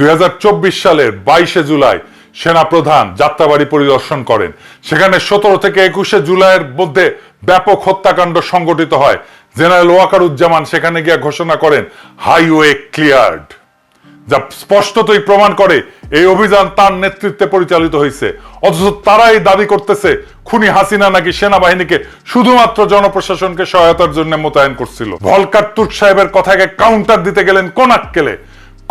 দুই হাজার চব্বিশ সালের বাইশে জুলাই সেনাপ্রধান যাত্রাবাড়ি পরিদর্শন করেন। সেখানে সতেরো থেকে একুশে জুলাইয়ের মধ্যে ব্যাপক হত্যাকাণ্ড সংগঠিত হয়। জেনারেল ওয়াকারুজ্জামান সেখানে গিয়ে ঘোষণা করেন, হাইওয়ে ক্লিয়ার্ড। যা স্পষ্টতই প্রমাণ করে এই অভিযান তার নেতৃত্বে পরিচালিত হয়েছে। অথচ তারাই দাবি করতেছে, খুনি হাসিনা নাকি সেনাবাহিনীকে শুধুমাত্র জনপ্রশাসনকে সহায়তার জন্য মোতায়েন করছিল। ভলকার তুর্ক সাহেবের কথাকে কাউন্টার দিতে গেলেন কোন আক্কেলে?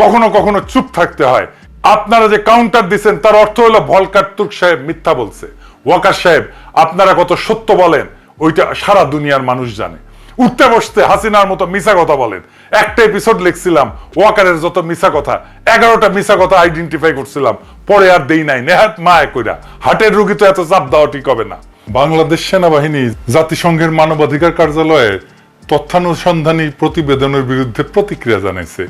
কখনো কখনো চুপ থাকতে হয়। আপনারা যে কাউন্টার দিচ্ছেন তার অর্থ হলো ভলকার তুর্ক সাহেব মিথ্যা বলছে। ওয়াকার সাহেব, আপনারা কত সত্য বলেন, ওইটা সারা দুনিয়ার মানুষ জানে। উঠতে বসতে হাসিনার মতো মিশা কথা বলেন। একটা এপিসোড লিখছিলাম, ওয়াকারের যত মিশা কথা, এগারোটা মিশা কথা আইডেন্টিফাই করছিলাম। পরে আর দেই নাই, নেহাত মায় কইরা। হাটের রুগী তো এত চাপ দেওয়া ঠিক হবে না। বাংলাদেশ সেনাবাহিনী জাতিসংঘের মানবাধিকার কার্যালয়ে তথ্যানুসন্ধানী প্রতিবেদনের বিরুদ্ধে প্রতিক্রিয়া জানাইছে।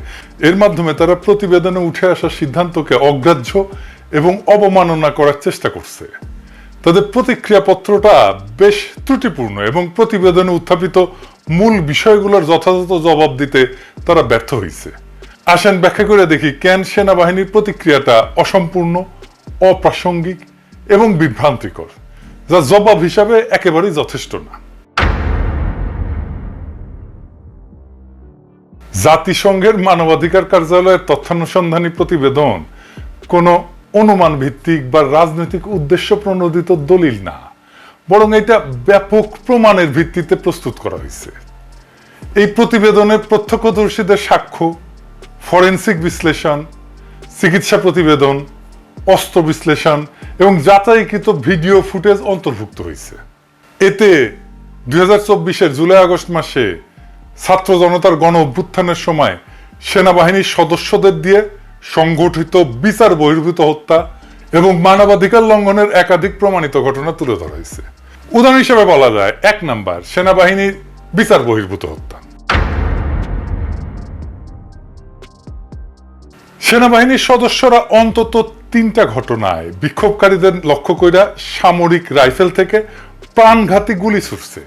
এর মাধ্যমে তারা প্রতিবেদনে উঠে আসা সিদ্ধান্তকে অগ্রাহ্য এবং অবমাননা করার চেষ্টা করছে। তাদের প্রতিক্রিয়াপত্রটা বেশ ত্রুটিপূর্ণ এবং প্রতিবেদনে উত্থাপিত মূল বিষয়গুলোর যথাযথ জবাব দিতে তারা ব্যর্থ হয়েছে আসেন ব্যাখ্যা করে দেখি, কেন সেনাবাহিনীর প্রতিক্রিয়াটা অসম্পূর্ণ, অপ্রাসঙ্গিক এবং বিভ্রান্তিকর, যা জবাব হিসাবে একেবারেই যথেষ্ট না। জাতিসংঘের মানবাধিকার কার্যালয়ের তথ্যানুসন্ধানী প্রতিবেদন, কোনো অনুমান ভিত্তিক বা রাজনৈতিক উদ্দেশ্য প্রণোদিত দলিল না, বরং এটা ব্যাপক প্রমাণের ভিত্তিতে প্রস্তুত করা হয়েছে। এই প্রতিবেদনে প্রত্যক্ষদর্শীদের সাক্ষ্য, ফরেন্সিক বিশ্লেষণ, চিকিৎসা প্রতিবেদন, অস্ত্র বিশ্লেষণ এবং যাচাইকৃত ভিডিও ফুটেজ অন্তর্ভুক্ত হয়েছে। এতে দুই জুলাই আগস্ট মাসে ছাত্র জনতার গণ অভ্যুত্থানের সময় সেনাবাহিনীর সদস্যদের দিয়ে সংগঠিত বিচার বহির্ভূত হত্যা এবং মানবাধিকার লঙ্ঘনের একাধিক প্রমাণিত ঘটনা তুলে ধরা হয়েছে। উদাহরণ হিসেবে বলা যায়, এক নাম্বার, সেনাবাহিনীর বিচার বহির্ভূত হত্যা। সেনাবাহিনীর সদস্যরা অন্তত তিনটা ঘটনায় বিক্ষোভকারীদের লক্ষ্য কইরা সামরিক রাইফেল থেকে প্রাণঘাতী গুলি ছুটছে।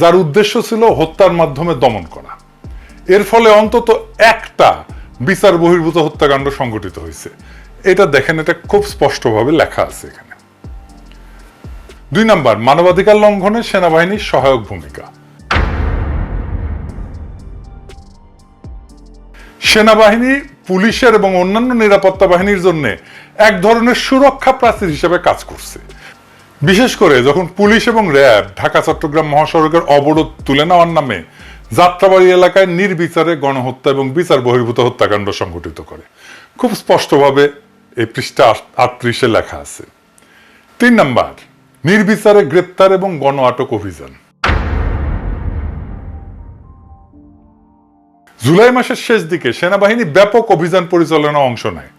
যার উদ্দেশ্য ছিল হত্যার মাধ্যমে দমন করা। এর ফলে অন্তত একটা বিচার বহির্ভূত হত্যাকাণ্ড সংঘটিত হয়েছে। এটা দেখেন, এটা খুব স্পষ্টভাবে লেখা আছে এখানে। দুই নাম্বার, মানবাধিকার লঙ্ঘনে সেনাবাহিনীর সহায়ক ভূমিকা। সেনাবাহিনী, পুলিশের এবং অন্যান্য নিরাপত্তা বাহিনীর জন্য এক ধরনের সুরক্ষা প্রাচীর হিসেবে কাজ করছে। বিশেষ করে যখন পুলিশ এবং র্যাব ঢাকা, চট্টগ্রাম মহাসড়কের অবরোধ তুলে নেওয়ার নামে যাত্রাবাড়ি এলাকায় নির্বিচারে গণহত্যা এবং বিচার বহির্ভূত হত্যাকাণ্ড সংঘটিত করে। খুব স্পষ্টভাবে এই পৃষ্ঠা আটত্রিশে লেখা আছে। তিন নাম্বার, নির্বিচারে গ্রেপ্তার এবং গণ আটক অভিযান। জুলাই মাসের শেষ দিকে সেনাবাহিনী ব্যাপক অভিযান পরিচালনা অংশ নেয়,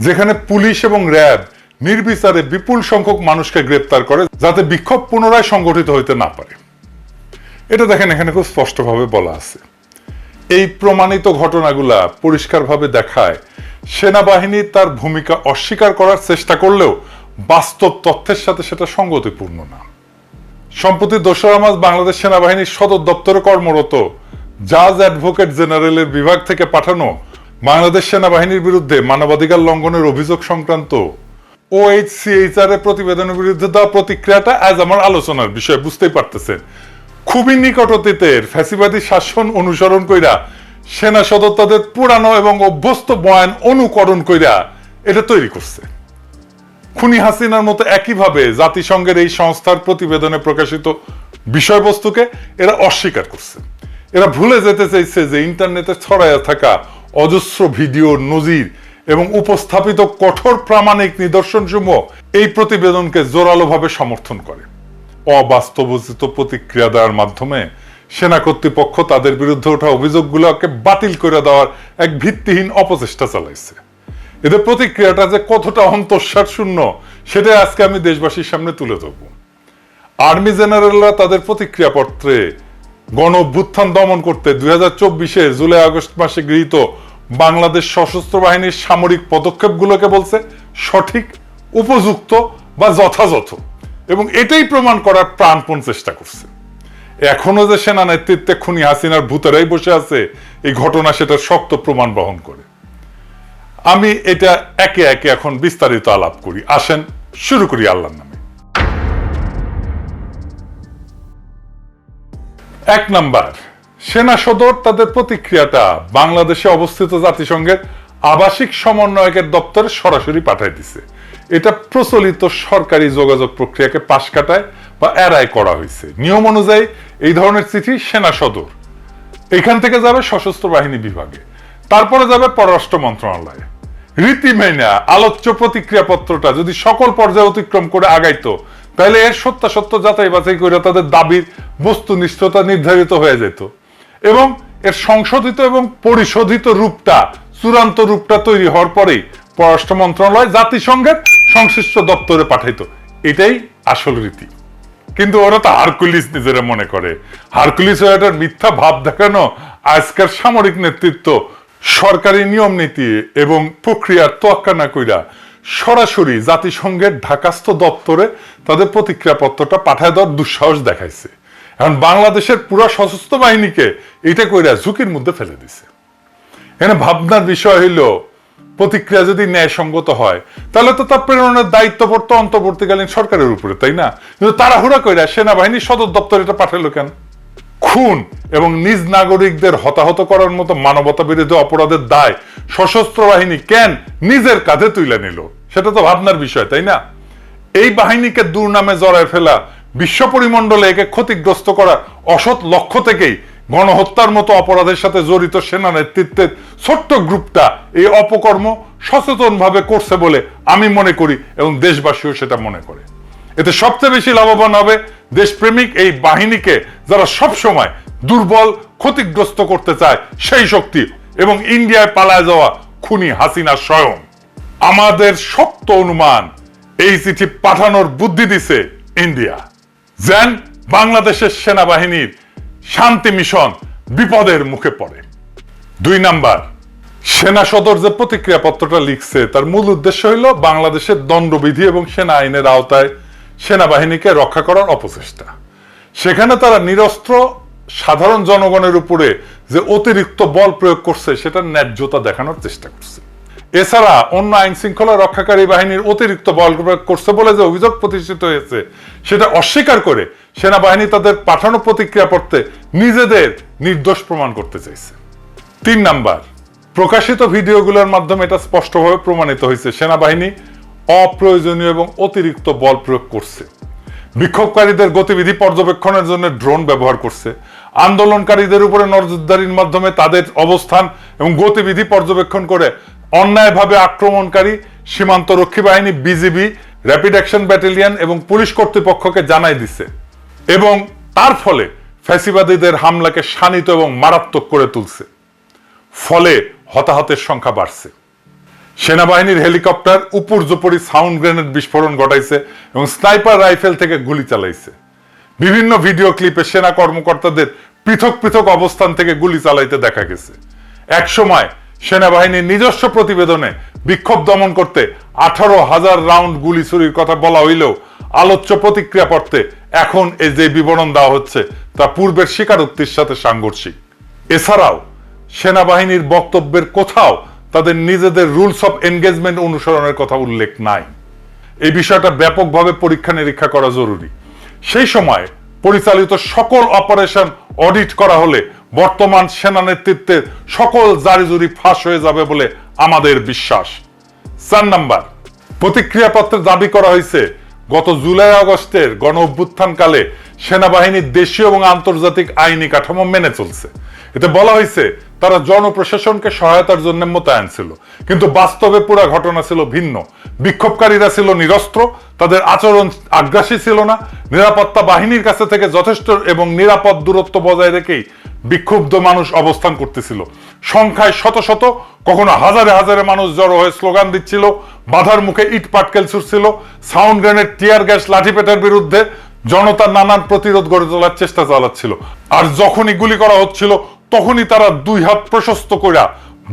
যেখানে পুলিশ এবং র্যাব নির্বিচারে বিপুল সংখ্যক মানুষকে গ্রেপ্তার করে যাতে বিক্ষোভ পুনরায় সংগঠিত হইতে না পারে। এটা দেখেন, এখানে খুব স্পষ্টভাবে বলা আছে। এই প্রমাণিত ঘটনাগুলা পরিষ্কারভাবে দেখায়, সেনাবাহিনী তার ভূমিকা অস্বীকার করার চেষ্টা করলেও বাস্তব তথ্যের সাথে সেটা সঙ্গতিপূর্ণ না। সম্প্রতি দোসরা মাস বাংলাদেশ সেনাবাহিনীর সদর দপ্তরে কর্মরত জাজ অ্যাডভোকেট জেনারেলের বিভাগ থেকে পাঠানো বাংলাদেশ সেনাবাহিনীর বিরুদ্ধে মানবাধিকার লঙ্ঘনের অভিযোগ সংক্রান্ত ওএইচসিএইচআর এর প্রতিবেদনের বিরুদ্ধে দেওয়া প্রতিক্রিয়াটা আজ আমার আলোচনার বিষয়, বুঝতেই পারতেছেন। খুবই নিকট অতীতের ফ্যাসিবাদী শাসন অনুসরণ কইরা, সেনা সদর তাদের পুরানো এবং অভ্যস্ত বয়ান অনুকরণ কইরা এটা তৈরি করছে। খুনি হাসিনার মতো একইভাবে জাতিসংঘের এই সংস্থার প্রতিবেদনে প্রকাশিত বিষয়বস্তুকে এরা অস্বীকার করছে। এরা ভুলে যেতে চাইছে যে ইন্টারনেটে ছড়াইয়া থাকা অজস্র ভিডিও নজির এবং উপস্থাপিত কঠোর প্রামাণিক নিদর্শনসমূহ এই প্রতিবেদনকে জোরালোভাবে সমর্থন করে। অবাস্তবোচিত প্রতিক্রিয়া দেওয়ার মাধ্যমে সেনা কর্তৃপক্ষ তাদের বিরুদ্ধে ওঠা অভিযোগগুলোকে বাতিল করে দেওয়ার এক ভিত্তিহীন অপচেষ্টা চালাইছে। এদের প্রতিক্রিয়াটা যে কতটা অন্তঃসার শূন্য সেটা আজকে আমি দেশবাসীর সামনে তুলে ধরব। আর্মি জেনারেলরা তাদের প্রতিক্রিয়াপত্রে গণ অভ্যুত্থান দমন করতে দুই হাজার জুলাই আগস্ট মাসে গৃহীত বাংলাদেশ সশস্ত্র বাহিনীর সামরিক পদক্ষেপগুলোকে বলছে সঠিক, উপযুক্ত বা যথাযথ। এবং এটাই প্রমাণ করার প্রাণপণ চেষ্টা করছে। এখনও যে সেনা নেতৃত্বে খুনি হাসিনার ভূতেরাই বসে আছে, এই ঘটনা সেটা শক্ত প্রমাণ বহন করে। আমি এটা একে একে এখন বিস্তারিত আলাপ করি। আসেন, শুরু করি আল্লাহর নামে। এক নাম্বার সেনা সদর তাদের প্রতিক্রিয়াটা বাংলাদেশে অবস্থিত জাতিসংঘের আবাসিক সমন্বয়কের দপ্তরে সরাসরি পাঠাই দিছে। এটা প্রচলিত সরকারি যোগাযোগ প্রক্রিয়াকে পাশ কাটায় বা এড়ায় করা হয়েছে। নিয়ম অনুযায়ী এই ধরনের চিঠি সেনা সদর। এখান থেকে যাবে সশস্ত্র বাহিনী বিভাগে। তারপরে যাবে পররাষ্ট্র মন্ত্রণালয়ে। রীতি মেনে আলোচ্য প্রতিক্রিয়া পত্রটা যদি সকল পর্যায়ে অতিক্রম করে আগাইতো, তাহলে এর সত্যাসত্য যাচাই বাছাই করে তাদের দাবির বস্তুনিষ্ঠতা নির্ধারিত হয়ে যেত। এবং এর সংশোধিত এবং পরিশোধিত রূপটা, চূড়ান্ত রূপটা তৈরি হওয়ার পরেই পররাষ্ট্র মন্ত্রণালয় জাতিসংঘের সংশ্লিষ্ট দপ্তরে পাঠাইতো। এটাই আসল রীতি। কিন্তু ওরা তো হারকুলিস নিজেরা মনে করে। হারকুলিস হয়ে মিথ্যা ভাব দেখানো আজকের সামরিক নেতৃত্ব, সরকারি নিয়ম নীতি এবং প্রক্রিয়ার তোয়াক্কা না কইরা সরাসরি জাতিসংঘের ঢাকাস্থ দপ্তরে তাদের প্রতিক্রিয়া পত্রটা পাঠায় দেওয়ার দুঃসাহস দেখাইছে। এখন বাংলাদেশের পুরো সশস্ত্র বাহিনীকে এটা কইরা ঝুঁকির মধ্যে ফেলে দিছে। এখানে ভাবনার বিষয় হইল, প্রতিক্রিয়া যদি ন্যায়সঙ্গত হয়, তাহলে তো তার প্রেরণের দায়িত্ব পড়তো অন্তর্বর্তীকালীন সরকারের উপরে, তাই না? কিন্তু তাড়াহুড়া কইরা সেনাবাহিনীর সদর দপ্তর এটা পাঠালো কেন? খুন এবং নিজ নাগরিকদের হতাহত করার মতো মানবতা বিরোধী অপরাধের দায় সশস্ত্র বাহিনী কেন নিজের কাঁধে তুলে নিল? সেটা তো ভাবনার বিষয়, তাই না? এই বাহিনীকে দুর্নামে জড়ায় ফেলা বিশ্ব পরিমণ্ডলে একে ক্ষতিগ্রস্ত করার অসৎ লক্ষ্য থেকেই গণহত্যার মতো অপরাধের সাথে জড়িত সেনা নেতৃত্বের ছোট্ট গ্রুপটা এই অপকর্ম সচেতনভাবে করছে বলে আমি মনে করি এবং দেশবাসীও সেটা মনে করে। এতে সবচেয়ে বেশি লাভবান হবে দেশপ্রেমিক এই বাহিনীকে যারা সব সময় দুর্বল, ক্ষতিগ্রস্ত করতে চায় সেই শক্তি এবং ইন্ডিয়ায় পালায় যাওয়া খুনি হাসিনা স্বয়ং। আমাদের শক্ত অনুমান, এই চিঠি পাঠানোর বুদ্ধি দিছে ইন্ডিয়া। যেন বাংলাদেশের সেনাবাহিনীর শান্তি মিশন বিপদের মুখে পড়ে। দুই নাম্বার, সেনা সদর যে প্রতিক্রিয়া পত্রটা লিখছে, তার মূল উদ্দেশ্য হইল বাংলাদেশের দণ্ডবিধি এবং সেনা আইনের আওতায় সেনাবাহিনীকে রক্ষা করার অপচেষ্টা। সেখানে তারা নিরস্ত্র, সাধারণ জনগণের উপরে যে অতিরিক্ত বল প্রয়োগ করছে সেটা ন্যায্যতা দেখানোর চেষ্টা করছে। এছাড়া অন্য আইন শৃঙ্খলা রক্ষাকারী বাহিনীর অতিরিক্ত বল প্রয়োগ করছে বলে যে অভিযোগ প্রতিষ্ঠিত হয়েছে, সেটা অস্বীকার করে সেনাবাহিনী তাদের পাঠানো প্রতিক্রিয়া পড়তে নিজেদের নির্দোষ প্রমাণ করতে চাইছে। তিন নাম্বার, প্রকাশিত ভিডিওগুলোর মাধ্যমে এটা স্পষ্টভাবে প্রমাণিত হয়েছে, সেনাবাহিনী অপ্রয়োজনীয় এবং অতিরিক্ত বল প্রয়োগ করছে। বিক্ষোভকারীদের গতিবিধি পর্যবেক্ষণের জন্য ড্রোন ব্যবহার করছে। আন্দোলনকারীদের উপরে নজরদারির মাধ্যমে তাদের অবস্থান এবং গতিবিধি পর্যবেক্ষণ করে অন্যায়ভাবে আক্রমণকারী সীমান্ত রক্ষী বাহিনী বিজিবি র্যাপিড অ্যাকশন ব্যাটালিয়ন এবং পুলিশ কর্তৃপক্ষকে জানাই দিছে। এবং তার ফলে ফ্যাসিবাদীদের হামলাকে শানিত এবং মারাত্মক করে তুলছে। ফলে হতাহতের সংখ্যা বাড়ছে। সেনাবাহিনীর হেলিকপ্টার উপর্যুপরি সাউন্ড গ্রেনেড বিস্ফোরণ ঘটাইছে এবং স্নাইপার রাইফেল থেকে গুলি চালাইছে। বিভিন্ন ভিডিও ক্লিপে সেনা কর্মকর্তাদের পৃথক পৃথক অবস্থান থেকে গুলি চালাইতে দেখা গেছে। এক সময় সেনাবাহিনীর নিজস্ব প্রতিবেদনে বিক্ষোভ দমন করতে আঠারো হাজার রাউন্ড গুলি চুরির কথা বলা হইলেও আলোচ্য প্রতিক্রিয়া পড়তে এখন এই যে বিবরণ দেওয়া হচ্ছে, তা পূর্বের স্বীকারোক্তির সাথে সাংঘর্ষিক। এছাড়াও, সেনাবাহিনীর বক্তব্যের কোথাও তাদের নিজেদের রুলস অফ এনগেজমেন্ট অনুসরণের কথা উল্লেখ নাই। এই বিষয়টা ব্যাপকভাবে পরীক্ষা নিরীক্ষা করা জরুরি। সেই সময় পরিচালিত সকল অপারেশন অডিট করা হলে বর্তমান সেনা নেতৃত্বের সকল জারিজুরি ফাঁস হয়ে যাবে বলে আমাদের বিশ্বাস। চার নাম্বার, প্রতিক্রিয়াপত্রে দাবি করা হয়েছে গত জুলাই আগস্টের গণ অভ্যুত্থানকালে সেনাবাহিনীর দেশীয় এবং আন্তর্জাতিক আইনি কাঠামো মেনে চলছে। এতে বলা হয়েছে, তারা জনপ্রশাসনকে সহায়তার জন্য মোতায়েন ছিল। কিন্তু বাস্তবে পুরো ঘটনা ছিল ভিন্ন। বিক্ষোভকারীরা ছিল নিরস্ত্র, তাদের আচরণ আগ্রাসী ছিল না। নিরাপত্তা বাহিনীর কাছে থেকে যথেষ্ট এবং নিরাপদ দূরত্ব বজায় রেখেই বিক্ষুব্ধ মানুষ অবস্থান করতেছিল। সংখ্যায় শত শত, কখনো হাজারে হাজারে মানুষ জড়ো হয়ে স্লোগান দিচ্ছিল। বাধার মুখে ইট পাটকেল ছুটছিল, সাউন্ড গ্রেনেড, টিয়ার গ্যাস লাঠিপেটার বিরুদ্ধে জনতার নানান প্রতিরোধ গড়ে তোলার চেষ্টা চালাচ্ছিল। আর যখনই গুলি করা হচ্ছিল, তখনই তারা দুই হাত প্রশস্ত কইরা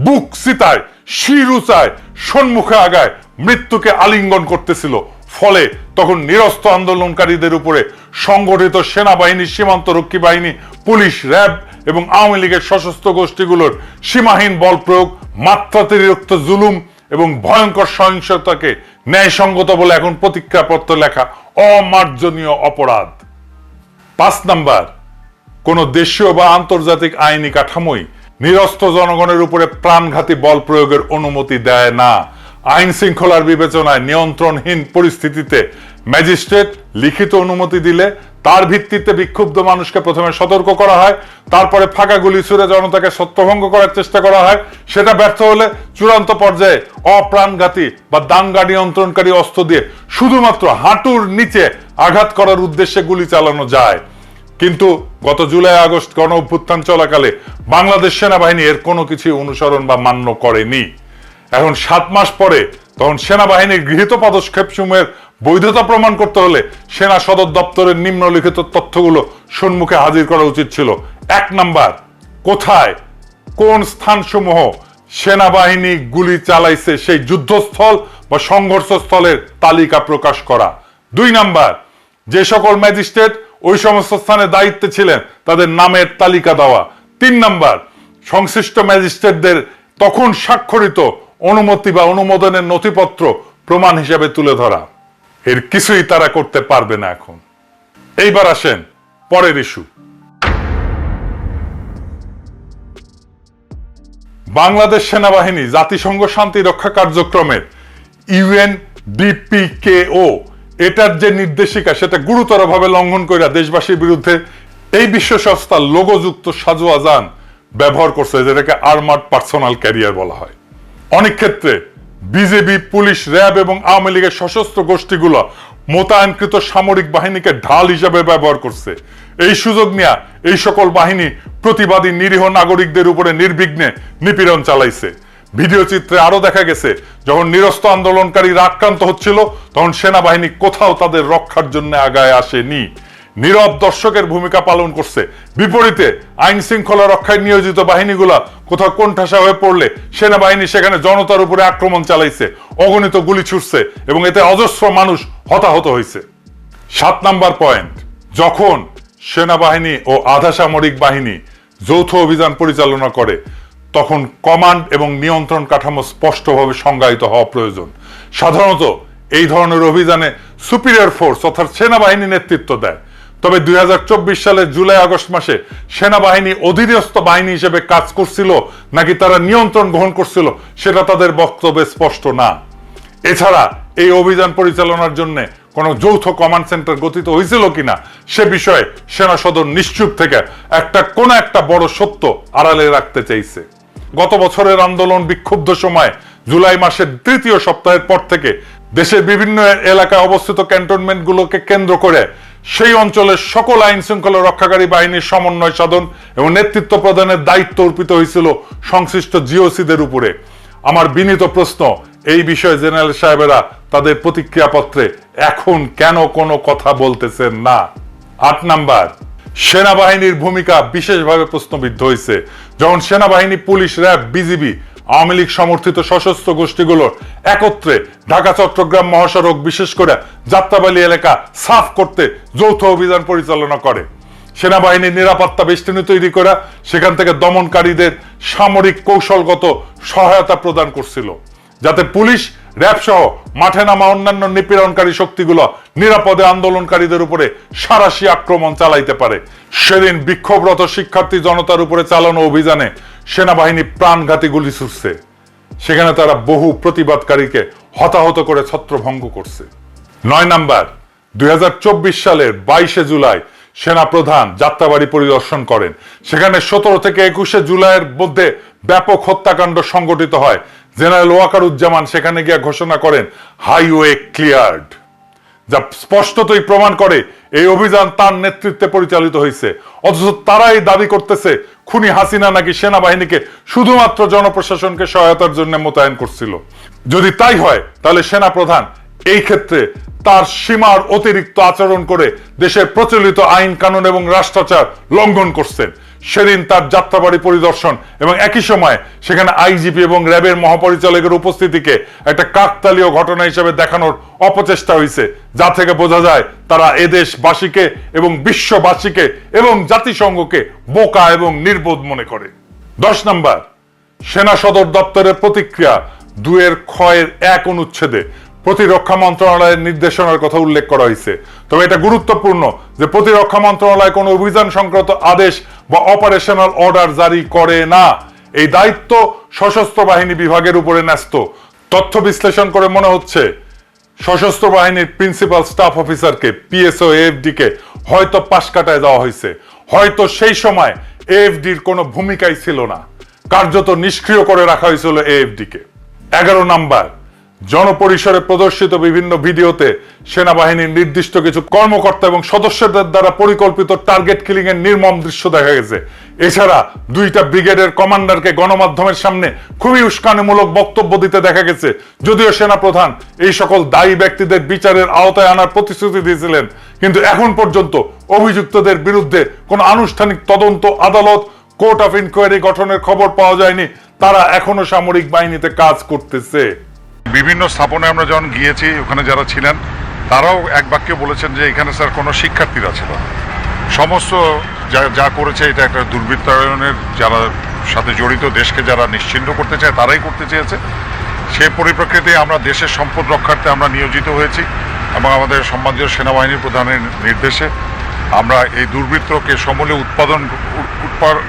বুক সিতায়, শির উচায় সম্মুখে আগায়, মৃত্যুকে আলিঙ্গন করতেছিল। ফলে তখন নিরস্ত আন্দোলনকারীদের উপরে সংগঠিত সেনাবাহিনী, সীমান্ত রক্ষী বাহিনী, পুলিশ, র্যাব এবং আওয়ামী লীগের সশস্ত্র গোষ্ঠীগুলোর সীমাহীন বল প্রয়োগ, মাত্রাতিরিক্ত জুলুম এবং ভয়ঙ্কর সহিংসতাকে ন্যায়সঙ্গত বলে এখন প্রতিজ্ঞাপত্র লেখা অমার্জনীয় অপরাধ। পাঁচ নাম্বার, কোন দেশীয় বা আন্তর্জাতিক আইনি কাঠামোই নিরস্ত্র জনগণের উপরে প্রাণঘাতী বল প্রয়োগের অনুমতি দেয় না। আইন শৃঙ্খলার বিবেচনায় নিয়ন্ত্রণহীন পরিস্থিতিতে ম্যাজিস্ট্রেট লিখিত অনুমতি দিলে তার ভিত্তিতে বিক্ষুব্ধ মানুষকে প্রথমে সতর্ক করা হয়, তারপরে ফাঁকা গুলি ছুড়ে জনতাকে সত্যভঙ্গ করার চেষ্টা করা হয়। সেটা ব্যর্থ হলে চূড়ান্ত পর্যায়ে অপ্রাণঘাতী বা দাঙ্গা নিয়ন্ত্রণকারী অস্ত্র দিয়ে শুধুমাত্র হাঁটুর নিচে আঘাত করার উদ্দেশ্যে গুলি চালানো যায়। কিন্তু গত জুলাই, আগস্ট গণ অভ্যুত্থান চলাকালে বাংলাদেশ সেনাবাহিনী এর কোনো কিছু অনুসরণ বা মান্য করেনি। এখন সাত মাস পরে তখন সেনাবাহিনীর গৃহীত পদক্ষেপ সমূহের বৈধতা প্রমাণ করতে হলে সেনা সদর দপ্তরের নিম্নলিখিত তথ্যগুলো সম্মুখে হাজির করা উচিত ছিল। এক নাম্বার, কোথায়, কোন স্থানসমূহ সেনাবাহিনী গুলি চালাইছে সেই যুদ্ধস্থল বা সংঘর্ষস্থলের তালিকা প্রকাশ করা। দুই নাম্বার, যে সকল ম্যাজিস্ট্রেট ওই সমস্ত স্থানে দায়িত্বে ছিলেন, তাদের নামের তালিকা দেওয়া। তিন নাম্বার, সংশ্লিষ্ট ম্যাজিস্ট্রেটদের তখন স্বাক্ষরিত অনুমতি বা অনুমোদনের নথিপত্র প্রমাণ হিসেবে তুলে ধরা। এর কিছুই তারা করতে পারবে না এখন। এইবার আসেন, পরের ইস্যু বাংলাদেশ সেনাবাহিনী জাতিসংঘ শান্তি রক্ষা কার্যক্রমের ইউএন ডিপিকেও এটার যে নির্দেশিকা, সেটা গুরুতরভাবে লঙ্ঘন করে দেশবাসীর বিরুদ্ধে এই বিশ্ব সংস্থার লোগোযুক্ত সাজু আজান ব্যবহার করছে, যেটাকে আর্মার্ড পার্সোনাল ক্যারিয়ার বলা হয়। অনেক ক্ষেত্রে বিজেপি, পুলিশ, র্যাব এবং আওয়ামী লীগের সশস্ত্র গোষ্ঠীগুলো মোতায়েনকৃত সামরিক বাহিনীকে ঢাল হিসেবে ব্যবহার করছে। এই সুযোগ নিয়ে এই সকল বাহিনী প্রতিবাদী নিরীহ নাগরিকদের উপরে নির্বিঘ্নে নিপীড়ন চালাইছে। ভিডিও চিত্রে আরও দেখা গেছে, যখন নিরস্ত আন্দোলনকারীরা আক্রান্ত হচ্ছিল, তখন সেনাবাহিনী কোথাও তাদের রক্ষার জন্য আগায় আসেনি। নীরব দর্শকের ভূমিকা পালন করছে। বিপরীতে আইন শৃঙ্খলা রক্ষায় নিয়োজিত বাহিনীগুলা কোথাও কোণঠাসা হয়ে পড়লে সেনাবাহিনী সেখানে জনতার উপরে আক্রমণ চালাইছে, অগণিত গুলি ছুটছে এবং এতে অজস্র মানুষ হতাহত হয়েছে। সাত নাম্বার পয়েন্ট, যখন সেনাবাহিনী ও আধা সামরিক বাহিনী যৌথ অভিযান পরিচালনা করে, তখন কমান্ড এবং নিয়ন্ত্রণ কাঠামো স্পষ্টভাবে সংজ্ঞায়িত হওয়া প্রয়োজন। সাধারণত এই ধরনের অভিযানে সুপিরিয়র ফোর্স অর্থাৎ সেনাবাহিনী নেতৃত্ব দেয়। তবে দুই সালের জুলাই, আগস্ট মাসে সেনাবাহিনী অধীনস্থ বাহিনী হিসেবে কাজ করছিল নাকি তারা নিয়ন্ত্রণ গ্রহণ করছিল সেটা তাদের বক্তব্যে স্পষ্ট না। এছাড়া এই অভিযান পরিচালনার জন্য কোনো যৌথ কমান্ড সেন্টার গঠিত হয়েছিল কিনা সে বিষয়ে সেনা সদর নিশ্চুপ থেকে একটা কোন একটা বড় সত্য আড়ালে রাখতে চাইছে। গত বছরের আন্দোলন বিক্ষুব্ধ সময় জুলাই মাসের তৃতীয় সপ্তাহের পর থেকে দেশের বিভিন্ন এলাকায় অবস্থিত ক্যান্টনমেন্টগুলোকে কেন্দ্র করে সেই অঞ্চলের সকল আইন শৃঙ্খলা রক্ষাকারী বাহিনীর সমন্বয় সাধন এবং নেতৃত্ব প্রদানের দায়িত্ব অর্পিত হয়েছিল সংশ্লিষ্ট জিওসিদের উপরে। আমার বিনীত প্রশ্ন, এই বিষয়ে জেনারেল সাহেবেরা তাদের প্রতিক্রিয়াপত্রে এখন কেন কোনো কথা বলতেছেন না? আট নাম্বার, সেনাবাহিনীর ভূমিকা বিশেষভাবে প্রশ্নবিদ্ধ হয়েছে। যখন সেনাবাহিনী, police, RAB, BGB Awami League সমর্থিত সশস্ত্র গোষ্ঠীগুলোর একত্রে ঢাকা, চট্টগ্রাম মহাসড়ক বিশেষ করে যাত্রাবালী এলাকা সাফ করতে যৌথ অভিযান পরিচালনা করে। সেনাবাহিনীর নিরাপত্তা বেষ্টনী তৈরি করা সেখান থেকে দমনকারীদের সামরিক কৌশলগত সহায়তা প্রদান করছিল, যাতে পুলিশ র্যাব সহ মাঠে নামা অন্যান্য নিপীড়নকারী শক্তিগুলো নিরাপদে আন্দোলনকারীদের উপরে সারাশি আক্রমণ চালাইতে পারে। সেদিন বিক্ষোভরত শিক্ষার্থী জনতার উপরে চালানো অভিযানে সেনাবাহিনী প্রাণঘাতী গুলি ছুটছে সেখানে তারা বহু প্রতিবাদকারীকে হতাহত করে ছত্রভঙ্গ করছে। নয় নাম্বার, দুই সালের বাইশে জুলাই সেনা প্রধান যাত্রাবাড়ি পরিদর্শন করেন। সেখানে সতেরো থেকে একুশে জুলাইয়ের মধ্যে ব্যাপক হত্যাকাণ্ড সংগঠিত হয়। জেনারেল ওয়াকারুজ্জামান সেখানে গিয়ে ঘোষণা করেন, হাইওয়ে ক্লিয়ার্ড। যা স্পষ্টতই প্রমাণ করে এই অভিযান তার নেতৃত্বে পরিচালিত হয়েছে। অথচ তারাই দাবি করতেছে, খুনি হাসিনা নাকি সেনাবাহিনীকে শুধুমাত্র জনপ্রশাসনকে সহায়তার জন্য মোতায়েন করছিল। যদি তাই হয়, তাহলে সেনা প্রধান এই ক্ষেত্রে তার সীমার অতিরিক্ত আচরণ করে দেশের প্রচলিত আইন কানুন এবং রাষ্ট্রাচার লঙ্ঘন করছেন। সেদিন তার যাত্রাবাড়ি পরিদর্শন এবং একই সময় সেখানে আইজিপি এবং র্যাবের মহাপরিচালকের উপস্থিতিকে একটা কাকতালীয় ঘটনা হিসেবে দেখানোর অপচেষ্টা হয়েছে। যা থেকে বোঝা যায়, তারা এদেশবাসীকে এবং বিশ্ববাসীকে এবং জাতিসংঘকে বোকা এবং নির্বোধ মনে করে। দশ নাম্বার, সেনা সদর দপ্তরের প্রতিক্রিয়া, দুয়ের ক্ষয়ের এক অনুচ্ছেদে প্রতিরক্ষা মন্ত্রণালয়ের নির্দেশনার কথা উল্লেখ করা হয়েছে। তবে এটা গুরুত্বপূর্ণ যে প্রতিরক্ষা মন্ত্রণালয় কোনো অভিযান সংক্রান্ত আদেশ বা অপারেশনাল অর্ডার জারি করে না। এই দায়িত্ব সশস্ত্র বাহিনী বিভাগের উপরে ন্যস্ত। তথ্য বিশ্লেষণ করে মনে হচ্ছে, সশস্ত্র বাহিনীর প্রিন্সিপাল স্টাফ অফিসারকে পিএসও এফডি কে হয়তো পাশ কাটায় দেওয়া হয়েছে। হয়তো সেই সময় এএফডির কোনো ভূমিকাই ছিল না। কার্যত নিষ্ক্রিয় করে রাখা হয়েছিল এএফডি কে। এগারো নাম্বার জনপরিসরে প্রদর্শিত বিভিন্ন ভিডিওতে সেনাবাহিনীর নির্দিষ্ট কিছু কর্মকর্তা এবং সদস্যদের দ্বারা পরিকল্পিত টার্গেট কিলিং এর নির্মম দৃশ্য দেখা গেছে। এছাড়া দুইটা ব্রিগেডের কমান্ডারকে গণমাধ্যমের সামনে খুবই উস্কানিমূলক বক্তব্য দিতে দেখা গেছে। যদিও সেনা প্রধান এই সকল দায়ী ব্যক্তিদের বিচারের আওতায় আনার প্রতিশ্রুতি দিয়েছিলেন, কিন্তু এখন পর্যন্ত অভিযুক্তদের বিরুদ্ধে কোনো আনুষ্ঠানিক তদন্ত, আদালত, কোর্ট অফ ইনকোয়ারি গঠনের খবর পাওয়া যায়নি। তারা এখনও সামরিক বাহিনীতে কাজ করতেছে। বিভিন্ন স্থাপনে আমরা যখন গিয়েছি, ওখানে যারা ছিলেন, তারাও এক বাক্যে বলেছেন যে এখানে স্যার কোনো শিক্ষার্থীরা ছিল। সমস্ত যা যা করেছে এটা একটা দুর্বৃত্তায়নের, যারা সাথে জড়িত, দেশকে যারা নিশ্চিহ্ন করতে চায় তারাই করতে চেয়েছে সে পরিপ্রেক্ষিতে আমরা দেশের সম্পদ রক্ষার্থে আমরা নিয়োজিত হয়েছি এবং আমাদের সম্মানীয় সেনাবাহিনীর প্রধানের নির্দেশে আমরা এই দুর্বৃত্তকে সমূলে উৎপাদন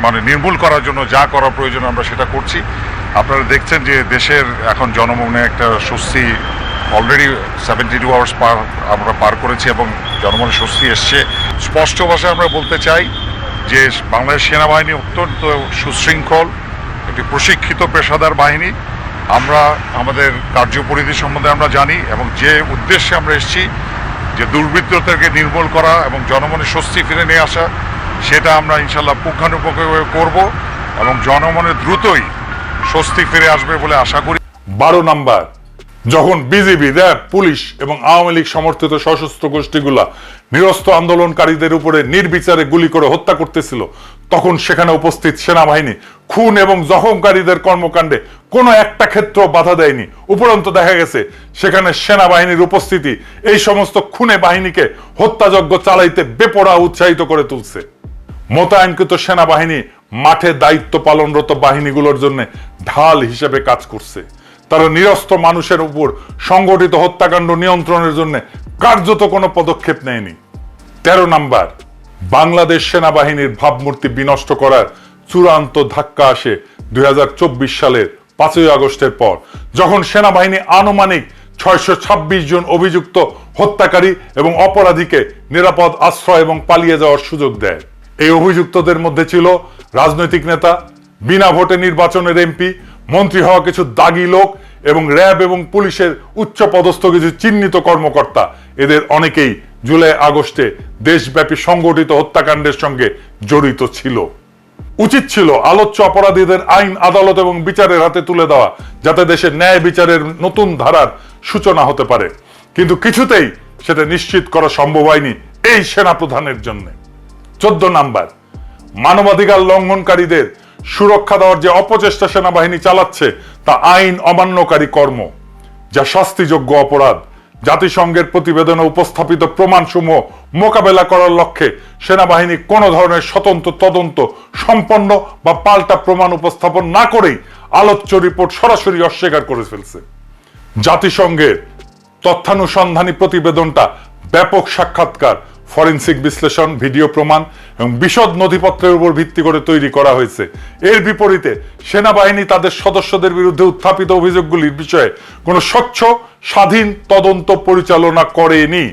মানে নির্মূল করার জন্য যা করা প্রয়োজন আমরা সেটা করছি আপনারা দেখছেন যে দেশের এখন জনমনে একটা স্বস্তি অলরেডি সেভেন্টি টু আওয়ার্স পার আমরা পার করেছি এবং জনমনে স্বস্তি এসছে। স্পষ্ট ভাষায় আমরা বলতে চাই যে বাংলাদেশ সেনাবাহিনী অত্যন্ত সুশৃঙ্খল, একটি প্রশিক্ষিত পেশাদার বাহিনী। আমরা আমাদের কার্যপরিধি সম্বন্ধে আমরা জানি এবং যে উদ্দেশ্যে আমরা এসেছি যে দুর্বৃত্ততাকে নির্মূল করা এবং জনমনে স্বস্তি ফিরে নিয়ে আসা, সেটা আমরা ইনশাল্লাহ পুঙ্খানুপুঙ্খভাবে করব এবং জনমনে দ্রুতই স্বস্তি ফিরে আসবে বলে আশা করি। বারো নাম্বার, যখন বিজিবি, র্যাব, পুলিশ এবং আওয়ামী লীগ সমর্থিত সশস্ত্র গোষ্ঠীগুলা নিরস্ত আন্দোলনকারীদের উপরে নির্বিচারে গুলি করে হত্যা করতেছিল, তখন সেখানে উপস্থিত সেনাবাহিনী খুন এবং জখমকারীদের কর্মকাণ্ডে কোনো একটা ক্ষেত্র বাধা দেয়নি। উপরন্ত দেখা গেছে, সেখানে সেনাবাহিনীর উপস্থিতি এই সমস্ত খুনে বাহিনীকে হত্যাযজ্ঞ চালাইতে বেপরা উৎসাহিত করে তুলছে। মোতায়েনকৃত সেনাবাহিনী মাঠে দায়িত্ব পালনরত বাহিনীগুলোর জন্য ঢাল হিসেবে কাজ করছে। তারা নিরস্ত্র মানুষের উপর সংগঠিত হত্যাকাণ্ড নিয়ন্ত্রণের জন্য কার্যত কোনো পদক্ষেপ নেয়নি। তেরো নাম্বার, বাংলাদেশ সেনাবাহিনীর ভাবমূর্তি বিনষ্ট করার চূড়ান্ত ধাক্কা আসে দুই হাজার চব্বিশ সালের পাঁচই আগস্টের পর, যখন সেনাবাহিনী আনুমানিক ছয়শো ছাব্বিশ জন অভিযুক্ত হত্যাকারী এবং অপরাধীকে নিরাপদ আশ্রয় এবং পালিয়ে যাওয়ার সুযোগ দেয়। এই অভিযুক্তদের মধ্যে ছিল রাজনৈতিক নেতা, বিনা ভোটে নির্বাচনের এমপি, মন্ত্রী হওয়া কিছু দাগি লোক এবং র্যাব এবং পুলিশের উচ্চ পদস্থ কিছু চিহ্নিত কর্মকর্তা। এদের অনেকেই জুলাই আগস্টে দেশব্যাপী সংগঠিত হত্যাকাণ্ডের সঙ্গে জড়িত ছিল। উচিত ছিল আলোচ্য অপরাধীদের আইন, আদালত এবং বিচারের হাতে তুলে দেওয়া, যাতে দেশের ন্যায় বিচারের নতুন ধারার সূচনা হতে পারে। কিন্তু কিছুতেই সেটা নিশ্চিত করা সম্ভব হয়নি এই সেনা প্রধানের জন্য। চোদ্দ নাম্বার, মানবাধিকার লঙ্ঘনকারীদের সুরক্ষা দেওয়ার যে অপচেষ্টা সেনাবাহিনী চালাচ্ছে, তা আইন অমান্যকারী কর্ম, যা শাস্তিযোগ্য অপরাধ। জাতিসংঘের প্রতিবেদনে উপস্থাপিত প্রমাণসমূহ মোকাবেলা করার লক্ষ্যে সেনাবাহিনী কোনো ধরনের স্বতন্ত্র তদন্ত সম্পন্ন বা পাল্টা প্রমাণ উপস্থাপন না করেই আলোচ্য রিপোর্ট সরাসরি অস্বীকার করে ফেলছে। জাতিসংঘের তথ্যানুসন্ধানী প্রতিবেদনটা ব্যাপক সাক্ষাৎকার ফরেনসিক বিশ্লেষণ, ভিডিও প্রমাণ এবং বিশদ নথিপত্রের উপর ভিত্তি করে তৈরি করা হয়েছে। এর বিপরীতে সেনাবাহিনী তাদের সদস্যদের বিরুদ্ধে উত্থাপিত অভিযোগগুলির বিষয়ে কোনো স্বচ্ছ, স্বাধীন তদন্ত পরিচালনা করেনি।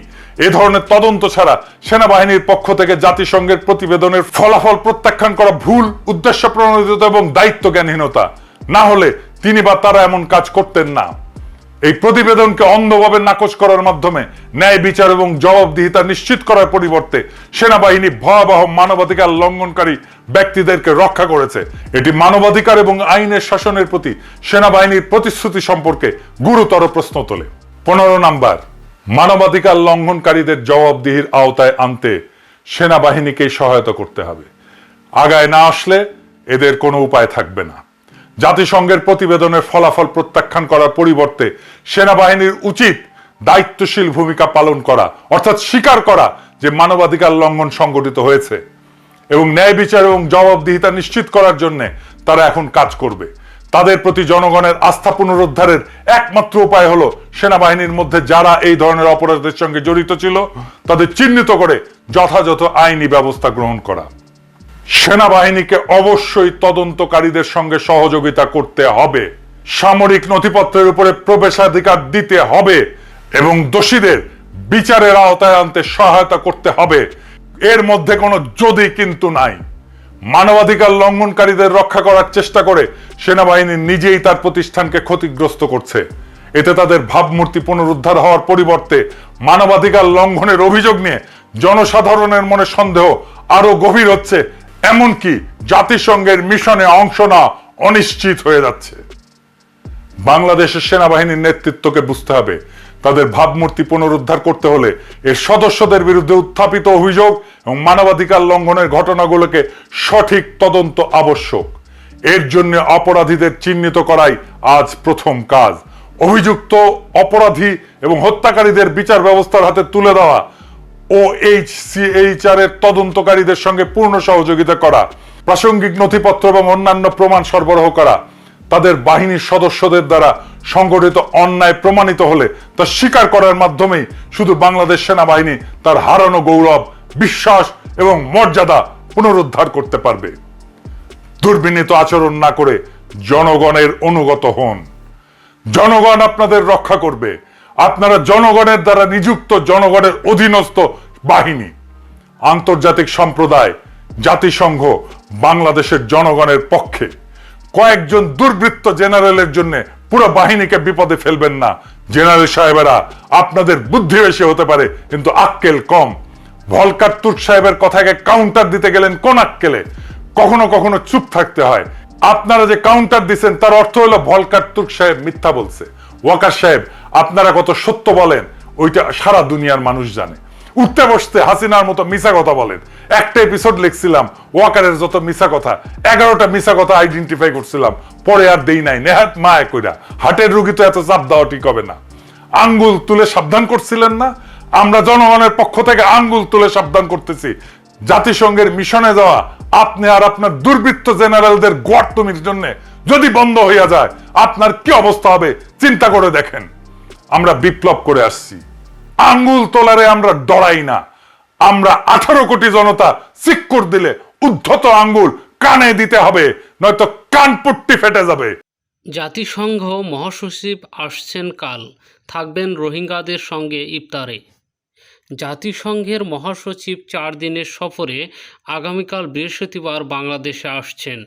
এ ধরনের তদন্ত ছাড়া সেনাবাহিনীর পক্ষ থেকে জাতিসংঘের প্রতিবেদনের ফলাফল প্রত্যাখ্যান করা ভুল, উদ্দেশ্য প্রণোদিত এবং দায়িত্ব জ্ঞানহীনতা না হলে তিনি বা তারা এমন কাজ করতেন না। এই প্রতিবেদনকে অন্ধভাবে নাকচ করার মাধ্যমে ন্যায় বিচার এবং জবাবদিহিতা নিশ্চিত করার পরিবর্তে সেনাবাহিনী ভয়াবহ মানবাধিকার লঙ্ঘনকারী ব্যক্তিদেরকে রক্ষা করেছে। এটি মানবাধিকার এবং আইনের শাসনের প্রতি সেনাবাহিনীর প্রতিশ্রুতি সম্পর্কে গুরুতর প্রশ্ন তোলে। পনেরো নাম্বার, মানবাধিকার লঙ্ঘনকারীদের জবাবদিহির আওতায় আনতে সেনাবাহিনীকেই সহায়তা করতে হবে। আগায় না আসলে এদের কোনো উপায় থাকবে না। জাতিসংঘের প্রতিবেদনের ফলাফল প্রত্যাখ্যান করার পরিবর্তে সেনাবাহিনীর উচিত দায়িত্বশীল ভূমিকা পালন করা, অর্থাৎ স্বীকার করা যে মানবাধিকার লঙ্ঘন সংগঠিত হয়েছে এবং ন্যায় বিচার এবং জবাবদিহিতা নিশ্চিত করার জন্য তারা এখন কাজ করবে। তাদের প্রতি জনগণের আস্থা পুনরুদ্ধারের একমাত্র উপায় হলো সেনাবাহিনীর মধ্যে যারা এই ধরনের অপরাধের সঙ্গে জড়িত ছিল, তাদের চিহ্নিত করে যথাযথ আইনি ব্যবস্থা গ্রহণ করা। সেনাবাহিনীকে অবশ্যই তদন্তকারীদের সঙ্গে সহযোগিতা করতে হবে। সামরিক নথিপত্রের উপরে প্রবেশাধিকার দিতে হবে এবং দোষীদের বিচারের আওতায় আনতে সহায়তা করতে হবে। এর মধ্যে কোনো যদি কিন্তু নাই। মানবাধিকার লঙ্ঘনকারীদের রক্ষা করার চেষ্টা করে সেনাবাহিনী নিজেই তার প্রতিষ্ঠানকে ক্ষতিগ্রস্ত করছে। এতে তাদের ভাবমূর্তি পুনরুদ্ধার হওয়ার পরিবর্তে মানবাধিকার লঙ্ঘনের অভিযোগ নিয়ে জনসাধারণের মনে সন্দেহ আরও গভীর হচ্ছে এমনকি জাতিসংঘের মিশনে অংশ না অনিশ্চিত হয়ে যাচ্ছে। বাংলাদেশের সেনাবাহিনীর নেতৃত্বকে বুঝতে হবে, তাদের ভাবমূর্তি পুনরুদ্ধার করতে হলে এর সদস্যদের বিরুদ্ধে উত্থাপিত অভিযোগ এবং মানবাধিকার লঙ্ঘনের ঘটনাগুলোকে সঠিক তদন্ত আবশ্যক। এর জন্য অপরাধীদের চিহ্নিত করাই আজ প্রথম কাজ। অভিযুক্ত, অপরাধী এবং হত্যাকারীদের বিচার ব্যবস্থার হাতে তুলে দেওয়া ও এইচ এর তদন্তকারীদের সঙ্গে পূর্ণ সহযোগিতা করা, প্রাসঙ্গিক নথিপত্র এবং অন্যান্য প্রমাণ সরবরাহ করা, তাদের বাহিনীর সদস্যদের দ্বারা সংগঠিত অন্যায় প্রমাণিত হলে তা স্বীকার করার মাধ্যমেই শুধু বাংলাদেশ সেনাবাহিনী তার হারানো গৌরব, বিশ্বাস এবং মর্যাদা পুনরুদ্ধার করতে পারবে। দুর্বিনীত আচরণ না করে জনগণের অনুগত হন। জনগণ আপনাদের রক্ষা করবে। আপনারা জনগণের দ্বারা নিযুক্ত জনগণের অধীনস্থ বাহিনী, আন্তর্জাতিক সম্প্রদায়, জাতিসংঘ, বাংলাদেশের জনগণের পক্ষে কয়েকজন দুর্বৃত্ত জেনারেলের জন্য পুরো বাহিনীকে বিপদে ফেলবেন না। জেনারেল সাহেবেরা, আপনাদের বুদ্ধি বেশি হতে পারে, কিন্তু আক্কেল কম। ভলকার তুর্ক সাহেবের কথাকে কাউন্টার দিতে গেলেন কোন আক্কেলে? কখনো কখনো চুপ থাকতে হয়। আপনারা যে কাউন্টার দিচ্ছেন তার অর্থ হলো ভলকার তুর্ক সাহেব মিথ্যা বলছে। ওয়াকার সাহেব, আপনারা কত সত্য বলেন, ওইটা সারা দুনিয়ার মানুষ জানে। উঠতে বসতে হাসিনার মতো মিশা কথা বলেন। একটা এপিসোড লিখছিলাম, ওয়াকারের যত মিশা কথা, এগারোটা মিশা কথা আইডেন্টিফাই করছিলাম। পরে আর দেই নাই, নেহাত মায় কইরা। হার্টের রুগী তো এত চাপ দেওয়া ঠিক হবে না। আঙ্গুল তুলে সাবধান করছিলেন না? আমরা জনগণের পক্ষ থেকে আঙ্গুল তুলে সাবধান করতেছি। জাতিসংঘের মিশনে যাওয়া, আপনি আর আপনার দুর্বৃত্ত জেনারেলদের গোয়ার্তমির জন্য যদি বন্ধ হইয়া যায়, আপনার কি অবস্থা হবে? চিন্তা করে দেখেন। আমরা বিপ্লব করে আসছি। আঙ্গুল তোলারে আমরা ডরাই না। আমরা আঠারো কোটি জনতা সিক্কর দিলে উদ্ধত আঙ্গুল কানে দিতে হবে, নয়তো কানপট্টি ফেটে যাবে। জাতিসংঘ মহাসচিব আসছেন কাল। থাকবেন রোহিঙ্গাদের সঙ্গে ইফতারে। জাতিসংঘের মহাসচিব চার দিনের সফরে আগামীকাল বৃহস্পতিবার বাংলাদেশে আসছেন।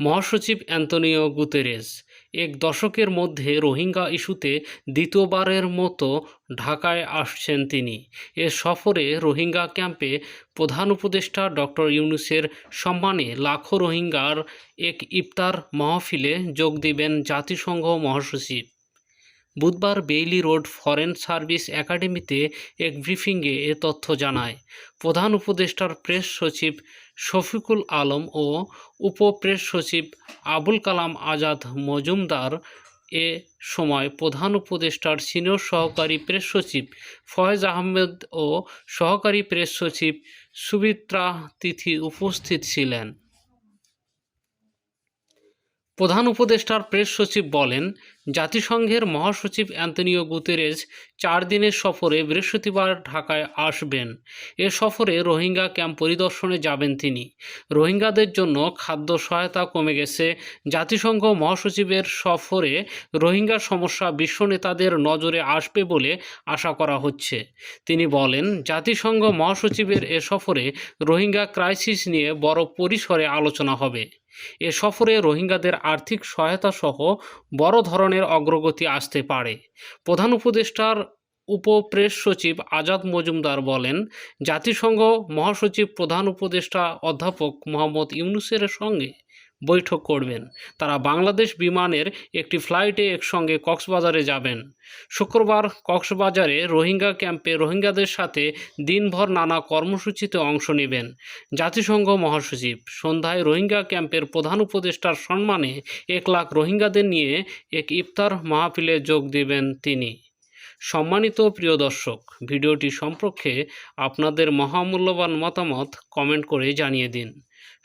মহাসচিব অ্যান্তনিও গুতেরেস এক দশকের মধ্যে রোহিঙ্গা ইস্যুতে দ্বিতীয়বারের মতো ঢাকায় আসছেন তিনি। এ সফরে রোহিঙ্গা ক্যাম্পে প্রধান উপদেষ্টা ডক্টর ইউনুসের সম্মানে লাখো রোহিঙ্গার এক ইফতার মাহফিলে যোগ দিবেন জাতিসংঘ মহাসচিব। বুধবার বেইলি রোড ফরেন সার্ভিস একাডেমিতে এক ব্রিফিংয়ে এ তথ্য জানায়। প্রধান উপদেষ্টার প্রেস সচিব শফিকুল আলম ও উপপ্রেস সচিব আবুল কালাম আজাদ মজুমদার এ সময় প্রধান উপদেষ্টার সিনিয়র সহকারী প্রেস সচিব ফয়েজ আহমেদ ও সহকারী প্রেস সচিব সুবিত্রা তিথি উপস্থিত ছিলেন। প্রধান উপদেষ্টার প্রেস সচিব বলেন জাতিসংঘের মহাসচিব অ্যান্তনিও গুতেরেস চার দিনের সফরে বৃহস্পতিবার ঢাকায় আসবেন। এ সফরে রোহিঙ্গা ক্যাম্প পরিদর্শনে যাবেন তিনি। রোহিঙ্গাদের জন্য খাদ্য সহায়তা কমে গেছে। জাতিসংঘ মহাসচিবের সফরে রোহিঙ্গা সমস্যা বিশ্ব নেতাদের নজরে আসবে বলে আশা করা হচ্ছে। তিনি বলেন, জাতিসংঘ মহাসচিবের এ সফরে রোহিঙ্গা ক্রাইসিস নিয়ে বড় পরিসরে আলোচনা হবে। এ সফরে রোহিঙ্গাদের আর্থিক সহায়তা সহ বড় ধরনের অগ্রগতি আসতে পারে। প্রধান উপদেষ্টার উপপ্রেস সচিব আজাদ মজুমদার বলেন, জাতিসংঘ মহাসচিব প্রধান উপদেষ্টা অধ্যাপক মোহাম্মদ ইউনুসের সঙ্গে বৈঠক করবেন। তারা বাংলাদেশ বিমানের একটি ফ্লাইটে একসঙ্গে কক্সবাজারে যাবেন। শুক্রবার কক্সবাজারে রোহিঙ্গা ক্যাম্পে রোহিঙ্গাদের সাথে দিনভর নানা কর্মসূচিতে অংশ নেবেন জাতিসংঘ মহাসচিব। সন্ধ্যায় রোহিঙ্গা ক্যাম্পের প্রধান উপদেষ্টার সম্মানে এক লাখ রোহিঙ্গাদের নিয়ে এক ইফতার মাহফিলে যোগ দেবেন তিনি। সম্মানিত প্রিয় দর্শক, ভিডিওটি সম্পর্কে আপনাদের মহামূল্যবান মতামত কমেন্ট করে জানিয়ে দিন।